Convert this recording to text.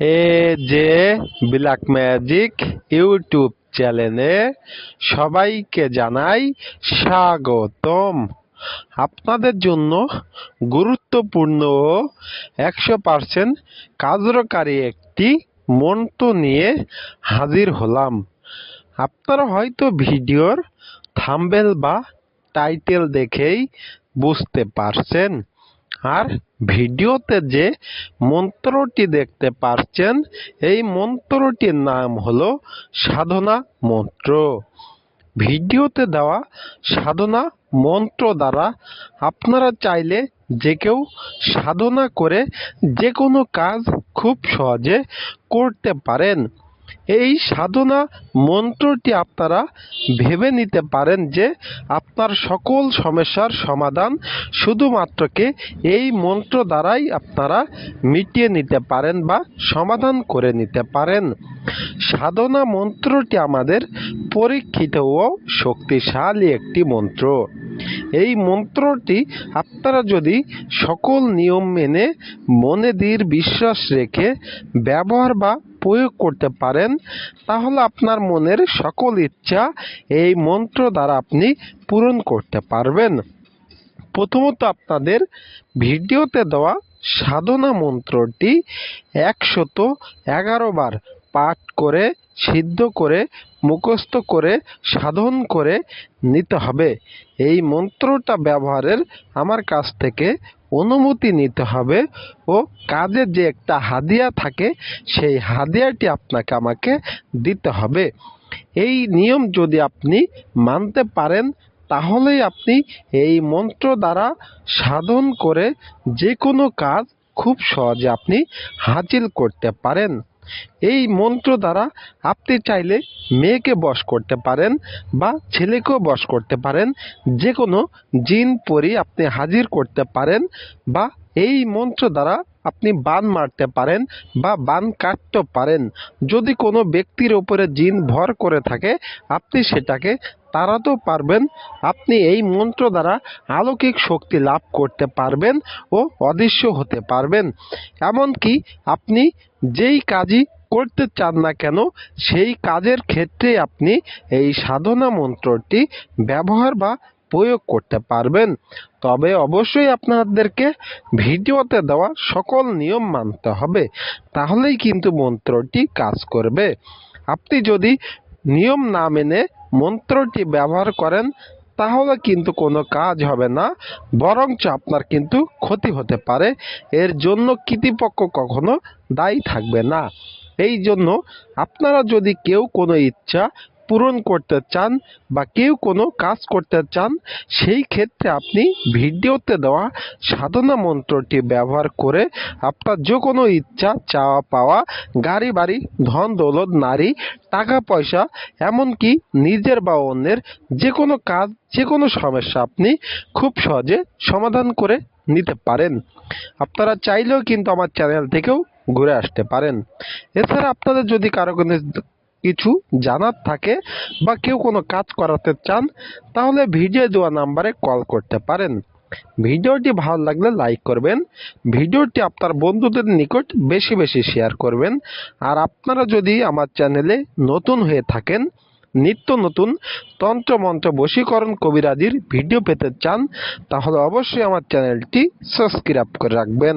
এ যে black magic YouTube চ্যানেলে সবাইকে জানাই স্বাগতম। আপনাদের জন্য গুরুত্বপূর্ণ ও একশো পার্সেন্ট কার্যকারী একটি মন্ত্র নিয়ে হাজির হলাম। আপনারা হয়তো ভিডিওর থাম্বেল বা টাইটেল দেখেই বুঝতে পারছেন। আর ভিডিওতে যে মন্ত্রটি দেখতে পারছেন এই মন্ত্রটির নাম হলো সাধনা মন্ত্র। ভিডিওতে দেওয়া সাধনা মন্ত্র দ্বারা আপনারা চাইলে যে কেউ সাধনা করে যে কোনো কাজ খুব সহজে করতে পারেন। এই সাধনা মন্ত্রটি আপনারা ভেবে নিতে পারেন যে আপনার সকল সমস্যার সমাধান শুধুমাত্রকে এই মন্ত্র দ্বারাই আপনারা মিটিয়ে নিতে পারেন বা সমাধান করে নিতে পারেন। সাধনা মন্ত্রটি আমাদের পরীক্ষিত ও শক্তিশালী একটি মন্ত্র। এই মন্ত্রটি আপনারা যদি সকল নিয়ম মেনে মনে দৃঢ় বিশ্বাস রেখে ব্যবহার বা প্রয়োগ করতে পারেন, তাহলে আপনার মনের সকল ইচ্ছা এই মন্ত্র দ্বারা আপনি পূরণ করতে পারবেন। প্রথমত আপনাদের ভিডিওতে দেওয়া সাধনা মন্ত্রটি একশত এগারো বার পাঠ করে, সিদ্ধ করে, মুখস্থ করে, সাধন করে নিতে হবে। এই মন্ত্রটা ব্যবহারের আমার কাছ থেকে অনুমতি নিতে হবে ও কাজে যে একটা হাদিয়া থাকে, সেই হাদিয়াটি আপনাকে আমাকে দিতে হবে। এই নিয়ম যদি আপনি মানতে পারেন, তাহলেই আপনি এই মন্ত্র দ্বারা সাধন করে যে কোনো কাজ খুব সহজে আপনি হাসিল করতে পারেন। এই মন্ত্র দ্বারা আপনি চাইলে মেয়েকে বশ করতে পারেন বা ছেলেকেও বশ করতে পারেন। যে কোনো জিন, পরি আপনি হাজির করতে পারেন বা এই মন্ত্র দ্বারা আপনি বান মারতে পারেন বা বান কাটতে পারেন। যদি কোনো ব্যক্তির ওপরে জিন ভর করে থাকে, আপনি সেটাকে তাড়াতেও পারবেন আপনি এই মন্ত্র দ্বারা অলৌকিক শক্তি লাভ করতে পারবেন ও অদৃশ্য হতে পারবেন। এমনকি আপনি যেই কাজই করতে চান না কেন, সেই কাজের ক্ষেত্রে আপনি এই সাধনা মন্ত্রটি ব্যবহার বা প্রয়োগ করতে পারবেন। তবে অবশ্যই আপনাদেরকে ভিডিওতে দেওয়া সকল নিয়ম মানতে হবে, তাহলেই কিন্তু মন্ত্রটি কাজ করবে। আপনি যদি নিয়ম না মেনে মন্ত্রটি ব্যবহার করেন, তাহলে কিন্তু কোনো কাজ হবে না, বরঞ্চ আপনার কিন্তু ক্ষতি হতে পারে। এর জন্য কৃতিপক্ষ কখনো দায়ী থাকবে না। এই জন্য আপনারা যদি কেউ কোনো ইচ্ছা পূরণ করতে চান বা কেউ কোনো কাজ করতে চান, সেই ক্ষেত্রে আপনি ভিডিওতে দেওয়া সাধনা মন্ত্রটি ব্যবহার করে আপনার যে কোনো ইচ্ছা, চাওয়া, পাওয়া, গাড়ি, বাড়ি, ধন, দৌলত, নারী, টাকা, পয়সা, এমনকি নিজের বা অন্যের যে কোনো কাজ যে কোনো সমস্যা আপনি খুব সহজে সমাধান করে নিতে পারেন। আপনারা চাইলেও কিন্তু আমার চ্যানেল থেকেও ঘুরে আসতে পারেন। এছাড়া আপনাদের যদি কারও কোনো কিছু জানার থাকে বা কেউ কোনো কাজ করাতে চান, তাহলে ভিডিও দেওয়া নাম্বারে কল করতে পারেন। ভিডিওটি ভালো লাগলে লাইক করবেন। ভিডিওটি আপনার বন্ধুদের নিকট বেশি বেশি শেয়ার করবেন। আর আপনারা যদি আমার চ্যানেলে নতুন হয়ে থাকেন, নিত্য নতুন তন্ত্রমন্ত্র বশীকরণ কবিরাজির ভিডিও পেতে চান, তাহলে অবশ্যই আমার চ্যানেলটি সাবস্ক্রাইব করে রাখবেন।